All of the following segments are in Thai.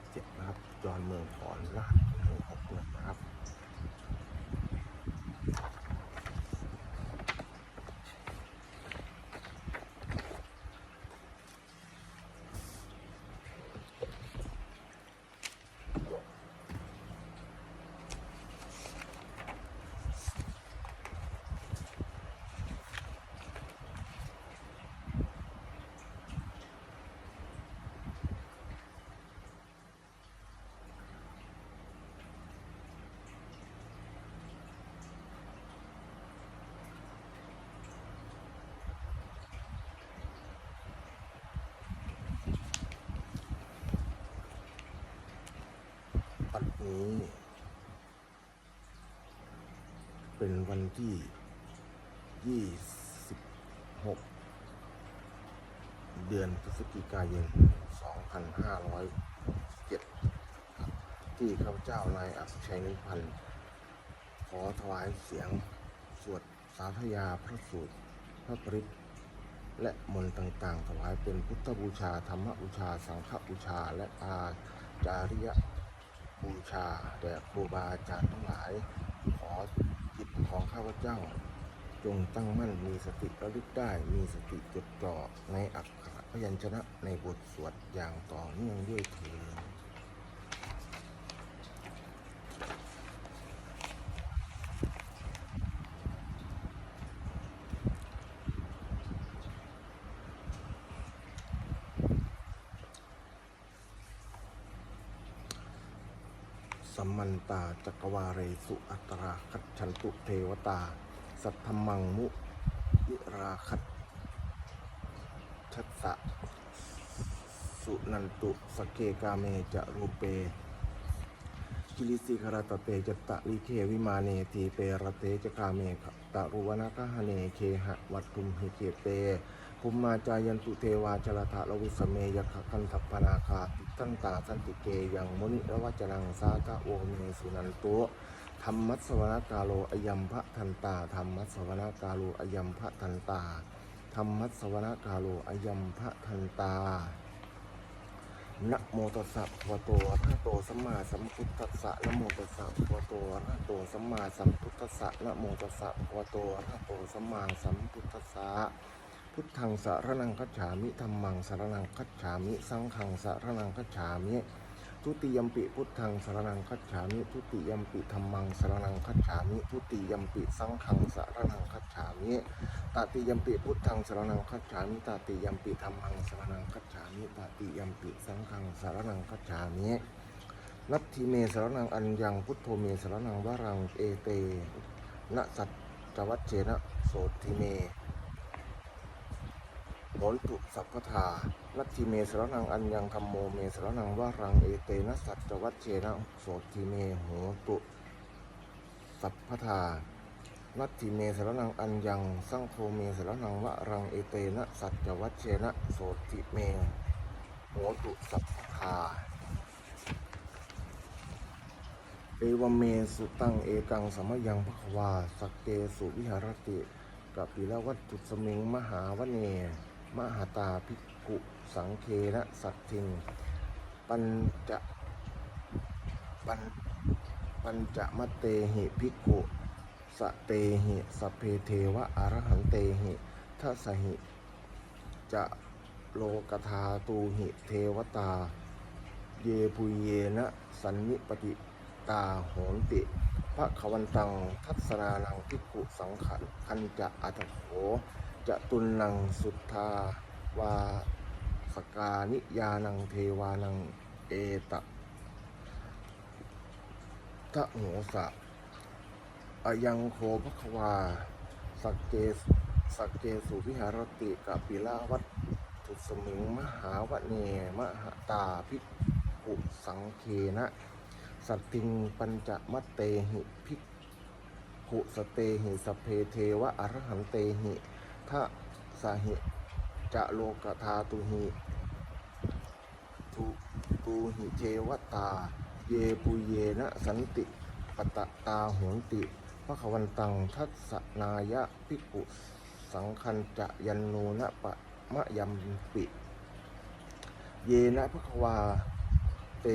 7 นะครับ จอนเมืองขอนราชหมู่หกนะครับ วั นี้ เป็นวันที่26เดือนพฤศจิกายน2507ที่ข้าพเจ้านายอักชัยนิพันธ์ขอถวายเสียงสวดสาธยาพระสูตร พระปริตและมนต์ต่างๆ ถวายเป็นพุทธบูชา ธรรมบูชา สังฆบูชา และอาจาริย บูชาแด่ครูบาอาจารย์ทั้งหลาย ขอจิตของข้าพเจ้า จงตั้งมั่นมีสติระลึกได้มีสติจดจ่อในอักขระพยัญชนะในบทสวดอย่างต่อเนื่องด้วยเถิด สัมมัน ตาจักรวาเรสุอัตราคัจฉันตุเทวตา สัทธมังมุวิราคัตชัสสะสุนันตุสเกกาเมจะรูเปกิลิสิคราตเตจตตะลิเควิมาเนทีเปรเตจกาเมขตะรุวนากหเนเคหะวัตตุมหิเกเตภุมมาจายันตุเทวาจรถะลวิสเมยขคันทัปปนาคาติ ตันตาสันติเกยังมุนิระวัจรังสาตะโอเมสุนันตุธรรมัสสวนากาโลอยัมพะทันตาธรรมัสสวนากาโลอยัมพะทันตาธรรมัสสวนากาโลอยัมพะทันตานะโมตัสสะภะวะโตอะระหะโตสัมมาสัมพุทธัสสะนะโมตัสสะภะวะโตอะระหะโตสัมมาสัมพุทธัสสะนะโมตัสสะภะวะโตอะระหะโตสัมมาสัมพุทธัสสะ พุทธังสารนังคัจฉามิธัมมังสารนังคัจฉามิ สังฆังสารนังคัจฉามิทุติยมปิพุทธังสารนังคัจฉามิทุติยมปิธัมมังสารนังคัจฉามิทุติยมปิสังฆังสารนังคัจฉามิตติยมปิพุทธังสรนังคัจฉามิตติยมปิธรรมังสรนังคัจฉามิตติยมปิสังฆังสรนังคัจฉามินัตถิเมสรนังอัญญังพุทโธเมสรนังวรังเอเตนะสัจจวัชเชนะโสติเม โหนตุสัพพทานัตถิเมสรนังอัญญังธรรมโมเมสรนังวรังเอเตนะสัจจวัชเชนะโสติเมโหตุสัพพทานัตถิเมสรนังอัญญังสังโฆเมสรนังวะรังเอเตนะสัจจวัชเชนะโสติเมโหตุสัพพาเอวเมสุตังเอกังสมยังภควาสักเกสุวิหารติกัปิละวัตตุสมิงมหาวเน มหาตาภิกขุสังเคนะสัตทิง ปัญจะปัญปัญจะมเตหิภิกขุสเตหิสเพเทวะอรหันเตหิทัสหิ จะโลกธาตูหิเทวตา เยปุเยนะสันนิปติตาโหนติพระขวันตังทัศนานังพิกขุสังขันคันจะอัตโข จะตุนนังสุทธาวาสกานิยานังเทวานังเอตะทะโหสะอายังโคภควาสักเกสสักเกสุวิหารติกับปิลาวัตถุสมิงมหาวเนมหาตาภิกขุสังเคนะ สัตติงปัญจมัตเตหิภิกขุสเตหิสเพเทวะอรหันเตหิ ทะสาหิจะโลกธาตุหิทุตูหิเจวตา เยปุเยนะสันติปตะตาโหนติพระขวันตังทัศนายะภิกุสังคันจะยันโนนะปะมะยัมปิ เยนะภควา เต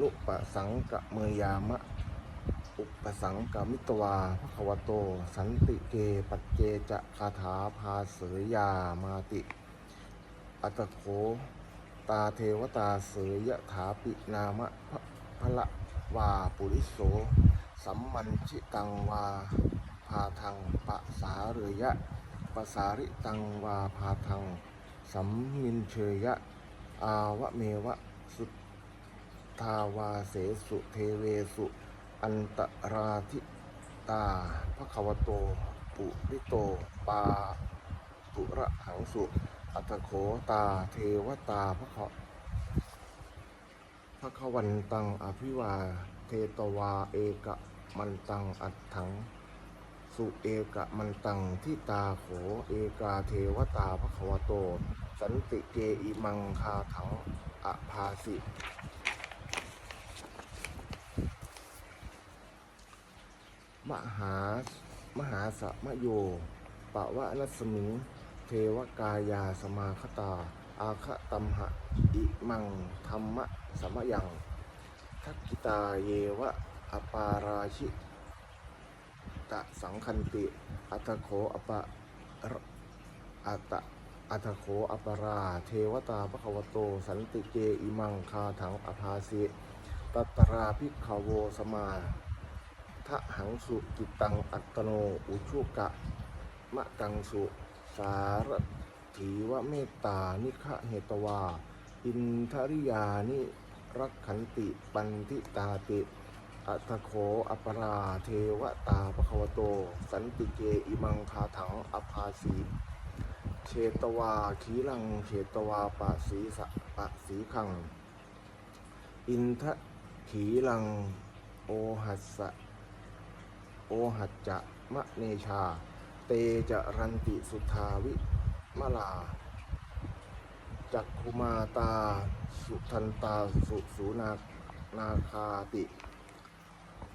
ลุปะสังกะเมยามะ อุปสังกามิตวาภควโต สันติเกปัจเจจะคาถาภาเสยยามาติ อัตโขตาเทวตาเสยยถาปินามะพะพละวาปุริโส สัมมันชิตังวาพาทังปะสาเรยะปะสาริตังวาพาทัง สัมมินเชยะ อาวะเมวะสุทาวาเสสุเทเวสุ อันตราธิตาพระควโต ปุริโต ปาตุระหังสุ อัตโขตาเทวตาพระขพระขวันตังอภิวา เทตวาเอกะมันตังอัตถัง สุเอกะมันตังที่ตาโขเอกาเทวตาพระควโต สันติเกอิมังคาถังอภาสิ มหามหาสมโยปะวะนัสมิง เทวกายาสมาคตา อาคะตัมหะอิมังธรรมะสมยังทักกิตาเยวะอปาราชิตะสังคันติ อัตโขอปะอัตอัตโขอปรา เทวตาปะควโต สันติเกอิมังคาถังอภาสิตัตตราภิกขโวสมา ทะหังสุกิตังอัตโนอุชุกะ มะกังสุสารถีวเมตตานิคะเหตวา อินทริยานิรักขันติปันทิตาติ อัตโขอปราเทวตาปะควโต สันติเกอิมังคาถังอภาสีเชตวาขีลังเชตวาปะสีสะปะสีขัง อินทขีลัง โอหัสสะ โอหัจจะมะเนชา เตจะรันติสุทาวิมลา จักคุมาตา สุทันตาสุสูนานาคาติ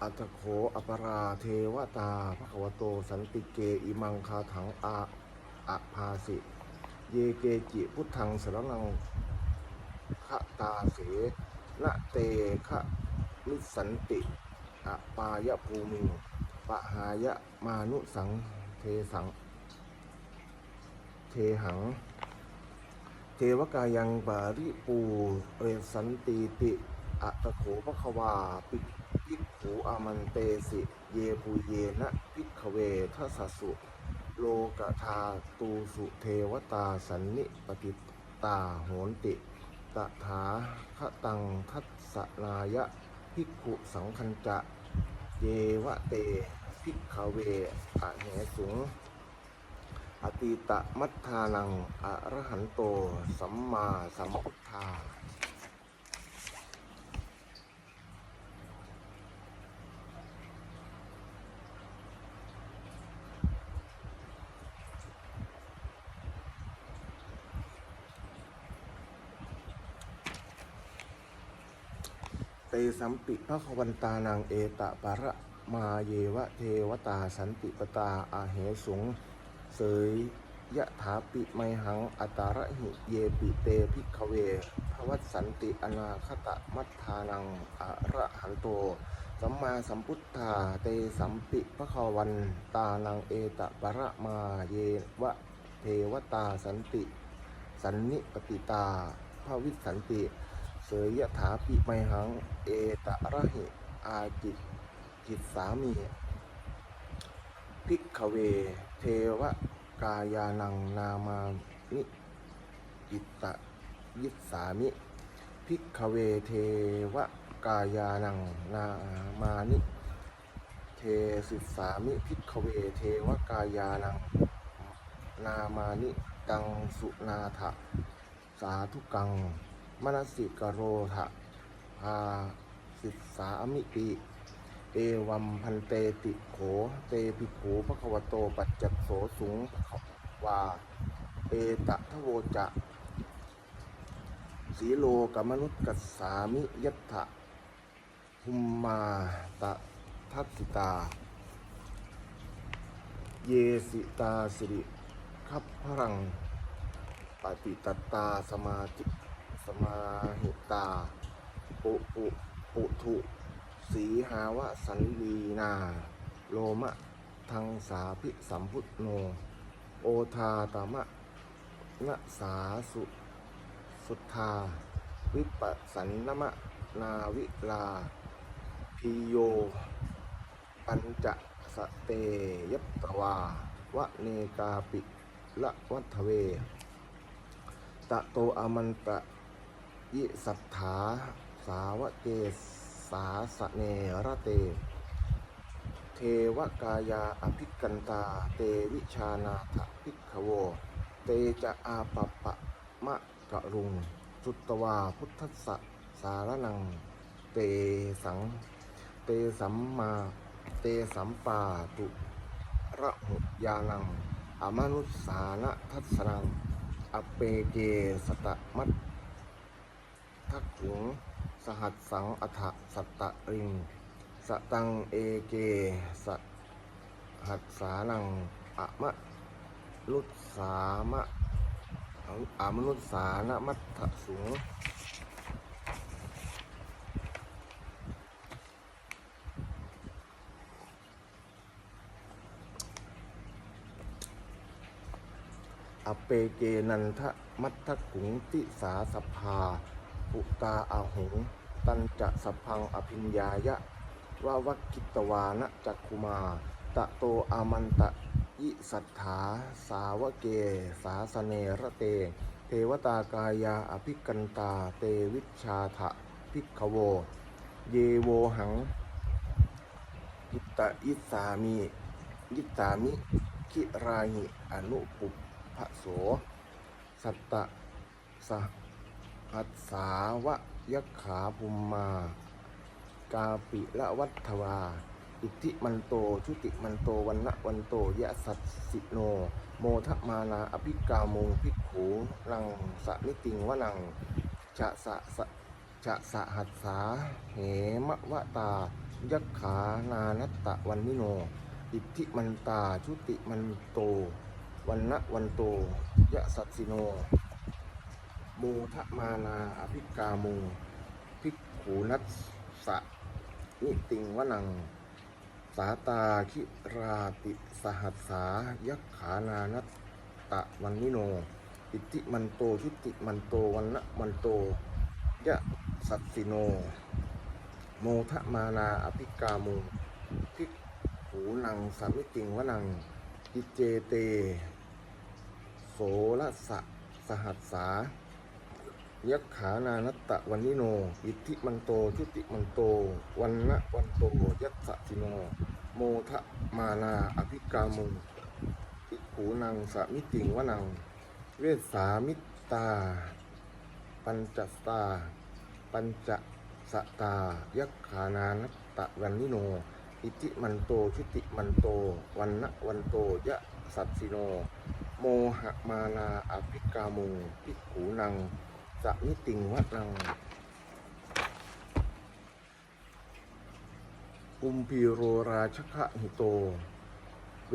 อัตโขอปราเทวตาภควโตสันติเกอิมังคาถังอาอภาสิ เยเกจิพุทธังสรนังคะตาเสนะเตคะมิสันติอปายภูมิ ปะหายะมานุสัง เทสัง เทหัง เทวกายังบาริปู เรสันติติอัตโขภควาปิพิกขูอามันเตสิ เยปุเยนะพิกขเวทัสสุ โลกธาตูสุเทวตาสันนิปติตาโหนติ ตถาคตังทัสสนายะ ภิกขุสังคัญจะ เยวะเต ภิกขเวอะเหสุง อติตะมัทธานังอะระหันโต สัมมาสัมพุทธาเตสัมปิพระควันตานางเอตะปะระ มาเยวะเทวตาสันติปตาอาเหสุง เสยยะถาปิไมหัง อัตาระหิเยปิเตพิกขเวพระวัตสันติอนาคตะมัทธานังอะระหันโต สัมมาสัมพุทธาเตสัมปิพระควันตานังเอตะประมาเยวะเทวตาสันติ สันนิปติตาพระวิสันติ เสยยะถาปิไมหัง เอตะระหิอาจิต จิตสามี พิกขเว เทวกายานังนามานิจิตตยิสสามิ พิกขเวเทวกายานังนามานิ เทสิสามิ พิกขเวเทวกายานัง นามานิ ตังสุนาถะสาธุกัง มนสิกโรทะพาสิสามิติ เอวัมพันเตติโข เตปิโขพระควโตปัจจักโสสูงวา เอตะทะโวจะสีโลกมนุษย์กัสสามิยัตถะหุมมาตะทัตสิตา เยสิตาสิริคับพรังปฏิตัตตาสมาจิสมาหิตา ปุปุปุถุ สีหาวะสันลีนา โลมะทังสาพิสัมพุทโน โอทาตามะนะสาสุสุทธา วิปัสสันนมะนาวิลาพิโย ปัญจสเตยปตวาวะเนกาปิละวัฏเว ตะโตอมันตะยิสัทธาสาวะเกส สาสะเนระเต เทวกายาอภิกันตา เตวิชานาถพิกขโว เตจะอาปะปะมะกะรุงสุตตวาพุทธสสะสารนัง เตสัง เตสัมมา เตสัมปาตุระหุยานัง อมนุสสานะทัสนัง อเปเกสตะมัตทักขุง หัสสังอัฏฐสัตตะริงสตังเอเกสหัสสานังอะมะนุสสามะอามนุสสานะมัตถสุงอเปเกนันทะมัทธกุงติสาสภาปุตาอาหง ตันจะสพพังอภิญญายะวาวักิตวานะจักคุมา ตะโตอามันตะยิสัทธา สาวเก สาสเนระเต เทวตากายาอภิกันตา เตวิชาทะพิกขโว เยโวหังยิตตะยิสามิยิตตามิคิราหิอนุปุพะโส สัตตะสห สสาวะยักขาภุมมา กาปิละวัฏวา อิทธิมันโต ชุติมันโตวันนะวันโตยะสัตสิโน โมทะมานาอภิกามุงพิกขูนังสะนิติงวะนังจะสะสะจะสะหัสสาเหมะวะตา ยักขานานัตตะวันนิโน อิทธิมันตา ชุติมันโต วันนะวันโตยะสัตสิโน โมทะมานาอภิกามุงพิกขูนัสสะนิติงวนัง สาตาคิราติสหัสสายักขานานัตตะวันนิโน อิทธิมันโตชุติมันโตวันนะมันโตยะสัตสิโน โมทะมานาอภิกามุงพิกขูนังสามิติงวนังอิเจเต โสละสะสหัสสา ยักขานานัตตะวันนิโน อิทธิมันโตชุติมันโต วันนะวันโตยัสสะสิโน โมทะมานาอภิกามุงอิขูนังสามิติงวนัง เวสสามิตา ปัญจสตา ปัญจสตา ยักขานานัตตะวันนิโน อิทธิมันโตชุติมันโต วันนะวันโตยะสัตสิโน โมหะมานาอภิกามุงพิขูนัง สะนิติงวะนังกุมพีโรราชคะหิโต เว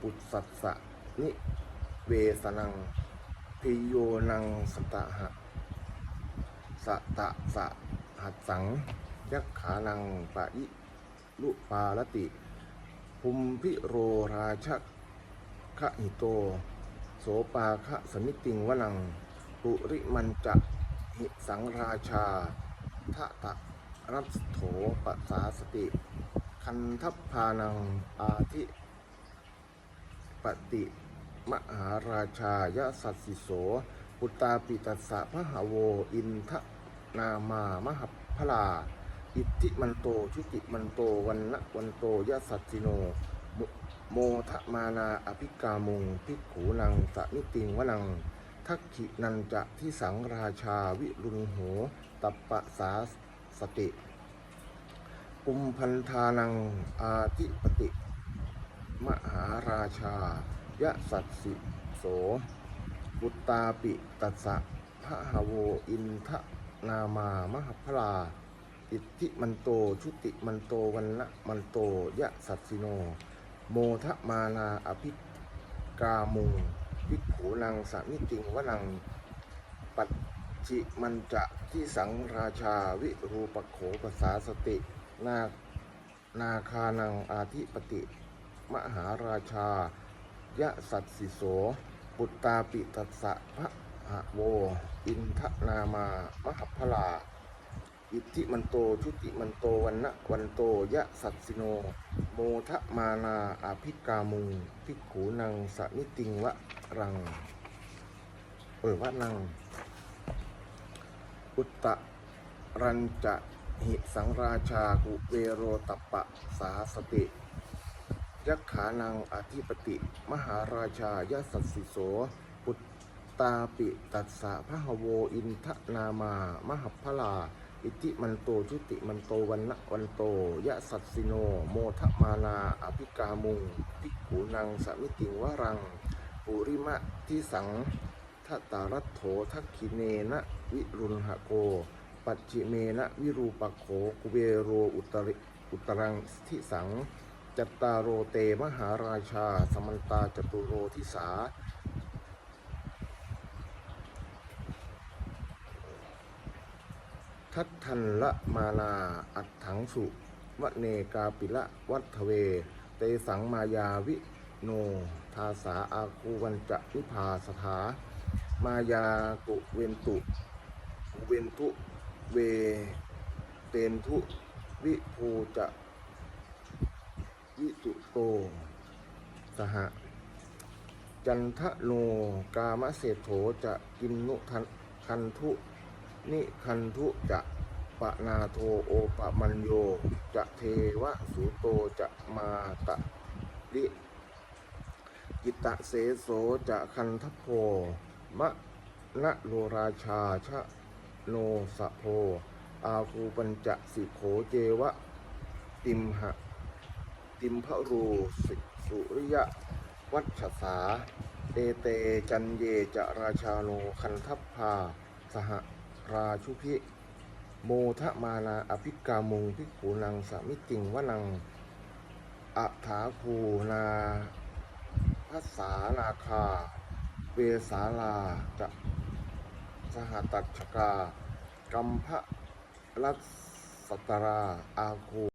ปุสสัสสะนิเวสนังพิโยนังสตะหะสะตะสะหัดสัง ยักขานังปะอิลุปาลติภูมพิโรราชคะหิโต โสปาคะสมิติงวนัง ปุริมันจะหิสังราชาทะตะรัสโถปสาสติ คันทัพพานังอาทิปฏิมหาราชายะสัสสิโสปุตตาปิตัสสะพะหาโวอินทนามามหพลา อิทธิมันโตชุติมันโตวันนะวันโตยะสัตสิโน โมโมทะมานาอภิกามุงพิขูนังสะนิติงวนัง ทักขินันจะที่สังราชาวิรุณโหตัปปะสาสติกุมพันธานังอาทิปติ มหาราชายะสัตสิโสบุตตาปิตัสสะพระหโวอินทนามามหพลาอิทธิมันโตชุติมันโตวันนะมันโตยะสัตสิโนโโมทะมานาอภิกามุง ภิกขูนังสามิติงวนัง ปัจจิมันจะที่สังราชาวิรูปโขภาษาสติ นานาคานังอาธิปติ มหาราชายะสัตสิโสปุตตาปิตัสสะพระหะโว อินทนามามหพลา อิทธิมันโต ชุติมันโตวันนะวันโต ยะสัตสิโน โมทะมานาอาภิกามุงภิกขูนังสนิติงวะรัง เออวะนัง อุตตะรัญจะหิสังราชากุเวโรตปปะสาสติยักขานังอธิปติ มหาราชายาสัสสิโส ปุตตาปิตัสสะพระหโวอินทนามามหพลา อิติมันโตชุติมันโตวันนะวันโต ยะสัตสิโน โมทะมานาอภิกามุงภิกขูนังสมิติงวรัง ปุริมะที่สังทตารัตโถทักขิเนนะวิรุณหโก ปัจจิเมนะวิรูปโขกุเบโรอุตริอุตรังทิสัง จัตตารโรเตมหาราชา สมันตาจตุโรทิสา ทัตทันละมานาอัตถังสุวะเนกาปิละวัฒเว เตสังมายาวิโน ทาสาอาคูวันจะวิภาสถามายากุเวนตุ เวนทุเว เตนทุวิภูจะวิตุโตสหจันทะโนกามเศโถจะกินนุทันคันทุ นิคันทุจะปะนาโทโอปะมัญโย จะเทวะสูโตจะมาตะลิกิตะเสโสจะคันทโพมะนะโลราชาชะโนสะโพ อาคูปัญจะสิโขเจวะ ติมหะ ติมพะรูสิสุริยะ วัชสาเตเตจันเยจะราชาโนคันทัพพา สห ราชุพิโมทะมานาอภิกามุงพิกขูนังสามิติงวนังอัฐาคูนาภาษานาคา เวสาลาจะสหตัชกา กัมพะรัสตราอาคู